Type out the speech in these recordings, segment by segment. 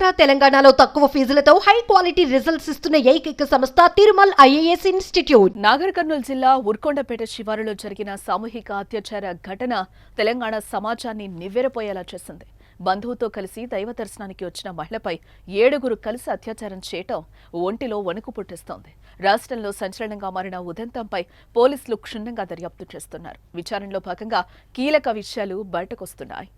ఆంధ్ర తెలంగాణలో తక్కువ ఫీజులతో high quality results ఇస్తున్న ఏకైక సంస్థ తిరుమల్ ఐఏఎస్ ఇన్స్టిట్యూట్. నాగర్ కర్నూలు జిల్లా ఉర్కొండపేట శివారులో జరిగిన సామూహిక అత్యాచార ఘటన తెలంగాణ సమాజాన్ని నివ్వెరపోయేలా చేసింది. బంధువుతో కలిసి దైవ దర్శనానికి వచ్చిన మహిళపై ఏడుగురు కలిసి అత్యాచారం చేయటం ఒంటిలో వణుకు పుట్టిస్తోంది. రాష్ట్రంలో సంచలనంగా మారిన ఉదంతంపై పోలీసులు క్షుణ్ణంగా దర్యాప్తు చేస్తున్నారు. విచారణలో భాగంగా కీలక విషయాలు బయటకొస్తున్నాయి.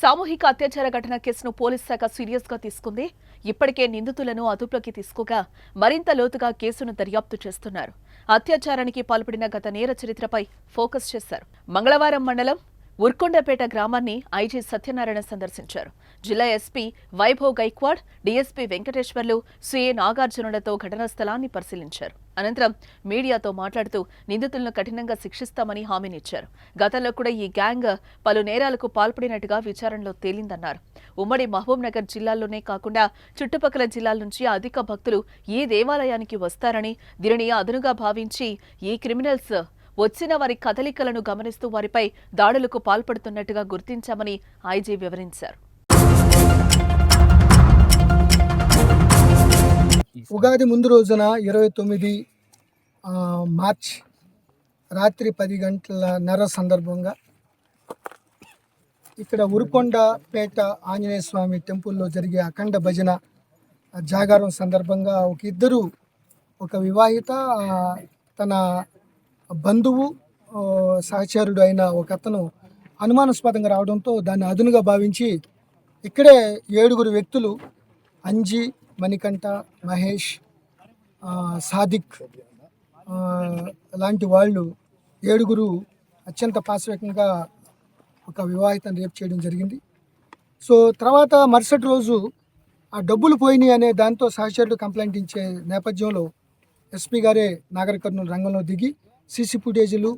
సామూహిక అత్యాచార ఘటన కేసును పోలీస్ శాఖ సీరియస్గా తీసుకుంది. ఇప్పటికే నిందితులను అదుపులోకి తీసుకోగా మరింత లోతుగా కేసును దర్యాప్తు చేస్తున్నారు. అత్యాచారానికి పాల్పడిన గత నేర చరిత్రపై ఫోకస్ చేశారు. మంగళవారం మండలం ఉర్కొండపేట గ్రామాన్ని ఐజీ సత్యనారాయణ సందర్శించారు. జిల్లా ఎస్పీ వైభవ్ గైక్వాడ్ డీఎస్పీ వెంకటేశ్వర్లు సుయే నాగార్జునులతో ఘటనా స్థలాన్ని పరిశీలించారు. అనంతరం మీడియాతో మాట్లాడుతూ నిందితులను కఠినంగా శిక్షిస్తామని హామీనిచ్చారు. గతంలో కూడా ఈ గ్యాంగ్ పలు నేరాలకు పాల్పడినట్టుగా విచారణలో తేలిందన్నారు. ఉమ్మడి మహబూబ్ నగర్ జిల్లాల్లోనే కాకుండా చుట్టుపక్కల జిల్లాల నుంచి అధిక భక్తులు ఈ దేవాలయానికి వస్తారని దీనిని అదనుగా భావించి ఈ క్రిమినల్స్ వచ్చిన వారి కదలికలను గమనిస్తూ వారిపై దాడులకు పాల్పడుతున్నట్టుగా గుర్తించామని ఐజీ వివరించారు. ఉగాది ముందు రోజున ఇరవై తొమ్మిది మార్చ్ రాత్రి పది గంటల నర సందర్భంగా ఇక్కడ ఉరుకొండపేట ఆంజనేయ స్వామి టెంపుల్లో జరిగే అఖండ భజన జాగారం సందర్భంగా ఒక ఇద్దరు ఒక వివాహిత తన బంధువు సహచరుడు అయిన ఒక అతను అనుమానాస్పదంగా రావడంతో దాన్ని అదునుగా భావించి ఇక్కడే ఏడుగురు వ్యక్తులు అంజీ మణికంఠ మహేష్ సాదిక్ లాంటి వాళ్ళు ఏడుగురు అత్యంత పాశవికంగా ఒక వివాహితను రేపు చేయడం జరిగింది. సో తర్వాత మరుసటి రోజు ఆ డబ్బులు పోయినాయి అనే దాంతో సహచరులు కంప్లైంట్ ఇచ్చే నేపథ్యంలో ఎస్పీ గారే నాగర్ కర్నూలు రంగంలో దిగి సీసీ ఫుటేజీలు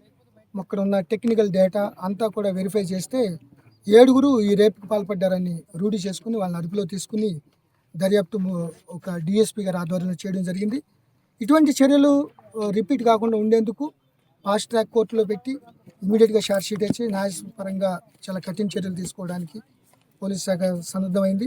అక్కడ ఉన్న టెక్నికల్ డేటా అంతా కూడా వెరిఫై చేస్తే ఏడుగురు ఈ రేపుకి పాల్పడ్డారని రూఢి చేసుకుని వాళ్ళని అదుపులో తీసుకుని దర్యాప్తు ఒక డిఎస్పీ గారి ఆధ్వర్యంలో చేయడం జరిగింది. ఇటువంటి చర్యలు రిపీట్ కాకుండా ఉండేందుకు ఫాస్ట్ ట్రాక్ కోర్టులో పెట్టి ఇమీడియట్గా షార్ట్ షీట్ ఇచ్చి న్యాయపరంగా చాలా కఠిన చర్యలు తీసుకోవడానికి పోలీస్ శాఖ సన్నద్ధమైంది.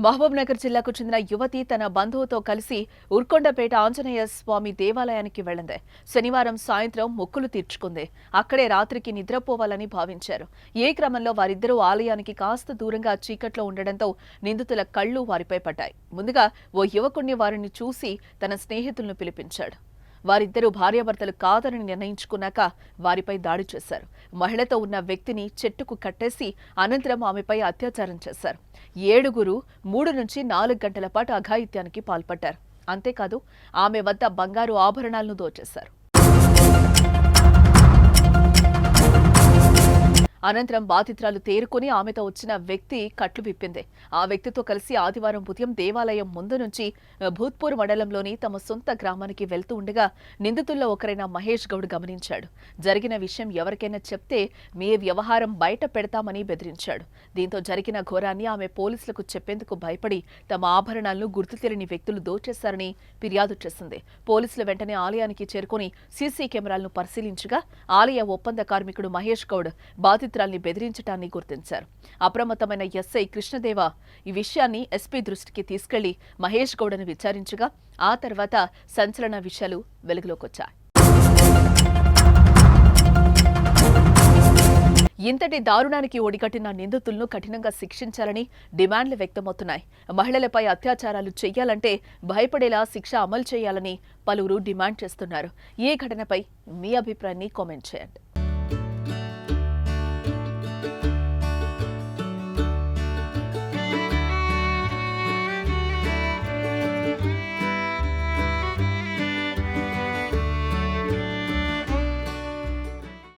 మహబూబ్ నగర్ జిల్లాకు చెందిన యువతి తన బంధువుతో కలిసి ఉర్కొండపేట ఆంజనేయ స్వామి దేవాలయానికి వెళ్ళింది. శనివారం సాయంత్రం మొక్కులు తీర్చుకుంది. అక్కడే రాత్రికి నిద్రపోవాలని భావించారు. ఏ క్రమంలో వారిద్దరూ ఆలయానికి కాస్త దూరంగా చీకట్లో ఉండడంతో నిందితుల కళ్ళు వారిపై పడ్డాయి. ముందుగా ఓ యువకుణ్ణి వారిని చూసి తన స్నేహితులను పిలిపించాడు. వారిద్దరూ భార్యాభర్తలు కాదని నిర్ణయించుకున్నాక వారిపై దాడి చేశారు. మహిళతో ఉన్న వ్యక్తిని చెట్టుకు కట్టేసి అనంతరం ఆమెపై అత్యాచారం చేశారు. ఏడుగురు మూడు నుంచి నాలుగు గంటల పాటు అఘాయిత్యానికి పాల్పడ్డారు. అంతేకాదు ఆమె వద్ద బంగారు ఆభరణాలను దోచేశారు. అనంతరం బాధితురాలు తేరుకుని ఆమెతో వచ్చిన వ్యక్తి కట్లు విప్పింది. ఆ వ్యక్తితో కలిసి ఆదివారం ఉదయం దేవాలయం ముందు నుంచి భూత్పూర్ మండలంలోని తమ సొంత గ్రామానికి వెళ్తూ ఉండగా నిందితుల్లో ఒకరైన మహేష్ గౌడ్ గమనించాడు. జరిగిన విషయం ఎవరికైనా చెప్తే మీ వ్యవహారం బయట పెడతామని బెదిరించాడు. దీంతో జరిగిన ఘోరాన్ని ఆమె పోలీసులకు చెప్పేందుకు భయపడి తమ ఆభరణాలను గుర్తు తెలియని వ్యక్తులు దోచేశారని ఫిర్యాదు చేసింది. పోలీసులు వెంటనే ఆలయానికి చేరుకుని సీసీ కెమెరాలను పరిశీలించగా ఆలయ ఒప్పంద కార్మికుడు మహేష్ గౌడ్ బాధితురాల్ని బెదిరించడాన్ని గుర్తించారు. అప్రమత్తమైన ఎస్ఐ కృష్ణదేవ ఈ విషయాన్ని ఎస్పీ దృష్టికి తీసుకెళ్ళి మహేష్ గౌడను విచారించగా ఆ తర్వాత సంచలన విషయాలు వెలుగులోకొచ్చాయి. ఇంతటి దారుణానికి ఒడిగట్టిన నిందితులను కఠినంగా శిక్షించాలని డిమాండ్లు వ్యక్తమవుతున్నాయి. మహిళలపై అత్యాచారాలు చేయాలంటే భయపడేలా శిక్ష అమలు చేయాలని పలువురు డిమాండ్ చేస్తున్నారు. ఈ ఘటనపై మీ అభిప్రాయాన్ని కామెంట్ చేయండి.